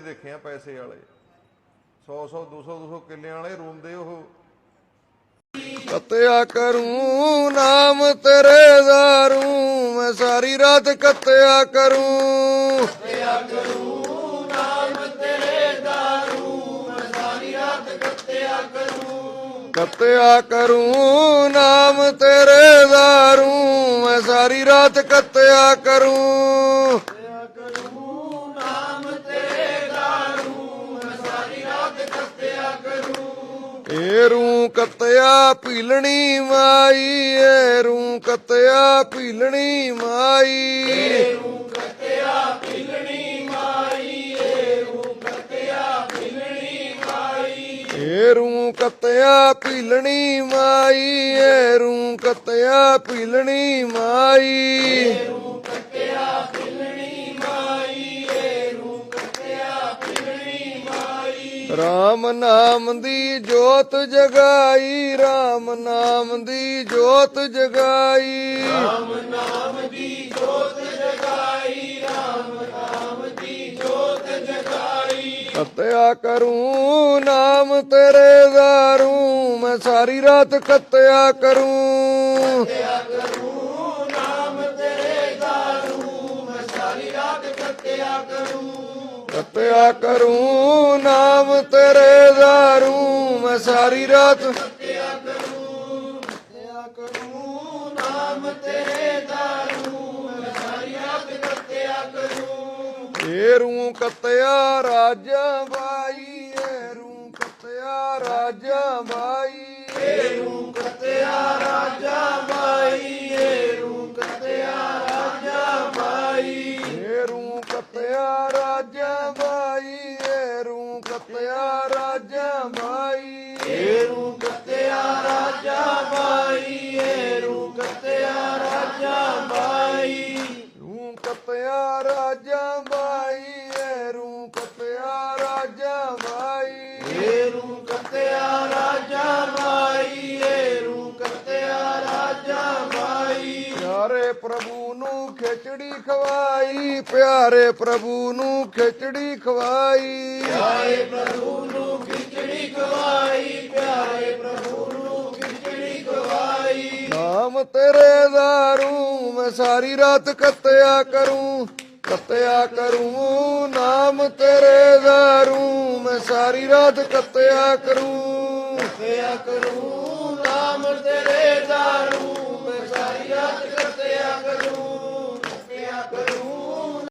ਦੇਖੇ ਆ ਪੈਸੇ ਵਾਲੇ। 100 100 200 200 ਕਿੱਲਿਆਂ ਵਾਲੇ ਰੋਂਦੇ ਉਹ? ਕਤਿਆ ਕਰੂੰ ਨਾਮ ਤੇਰੇ ਦਾਰੂ ਮੈਂ ਸਾਰੀ ਰਾਤ ਕਤਿਆ ਕਰੂੰ। ਕਤਿਆ ਕਰੂੰ ਨਾਮ ਤੇਰੇ ਦਾਰੂ ਮੈਂ ਸਾਰੀ ਰਾਤ ਕਤਿਆ ਕਰੂੰ। ਏ ਰੂ ਕਤਿਆ ਏਰੂ ਕਤਿਆ ਪੀਲਣੀ ਮਾਈ ਏਰੂ ਕਤਿਆ ਪੀਲਣੀ ਮਾਈ। ਏਰੂ ਕਤਿਆ ਪੀਲਣੀ ਮਾਈ ਏਰੂ ਕਤਿਆ ਪੀਲਣੀ ਮਾਈ। ਏਰੂ ਕਤਿਆ ਪੀਲਣੀ ਮਾਈ ਏਰੂ ਕਤਿਆ ਪੀਲਣੀ ਮਾਈ। ਰਾਮ ਨਾਮ ਦੀ ਜੋਤ ਜਗਾਈ ਰਾਮ ਨਾਮ ਦੀ ਜੋਤ ਜਗਾਈ। ਰਾਮ ਨਾਮ ਦੀ ਜੋਤ ਜਗਾਈ ਰਾਮ ਨਾਮ ਦੀ ਜੋਤ ਜਗਾਈ। ਕਤਿਆ ਕਰੂੰ ਨਾਮ ਤੇਰੇ ਦਾਰੂ ਮੈਂ ਸਾਰੀ ਰਾਤ ਕਤਿਆ ਕਰੂੰ। ਕਤਿਆ ਕਰੂੰ ਨਾਮ ਤੇਰੇ ਦਾਰੂ ਮੈਂ ਸਾਰੀ ਰਾਤ। ਕਤਿਆ ਕਰੂੰ ਕਰੂੰ ਨਾਮ ਤੇਰੇ ਦਾਰੂ ਮੈਂ ਸਾਰੀ ਰਾਤ ਕਤਿਆ ਕਰੂੰ। ਏ ਰੂ ਕਤਿਆ ਰਾਜਾ ਬਾਈ ਏ ਰੂ ਕਤਿਆ ਰਾਜਾ ਬਾਈ। ਏ ਰੂ ਕਤਿਆ ਪ੍ਰਭੂ ਨੂੰ ਖਿਚੜੀ ਖਵਾਈ ਪਿਆਰੇ ਪ੍ਰਭੂ ਨੂੰ ਖਿਚੜੀ ਖਵਾਈ। ਪਿਆਰੇ ਪ੍ਰਭੂ ਨੂੰ ਖਿਚੜੀ ਖਵਾਈ ਪਿਆਰੇ ਪ੍ਰਭੂ ਨੂੰ ਖਿਚੜੀ ਖਵਾਈ। ਨਾਮ ਤੇਰੇ ਦਾਰੂ ਮੈਂ ਸਾਰੀ ਰਾਤ ਕਤਿਆ ਕਰੂੰ ਕਤਿਆ ਕਰੂੰ। ਨਾਮ ਤੇਰੇ ਦਾਰੂ ਮੈਂ ਸਾਰੀ ਰਾਤ ਕਤਿਆ ਕਰੂੰ। ਕਤਿਆ ਕਰੂੰ ਨਾਮ ਤੇਰੇ ਦਾਰੂ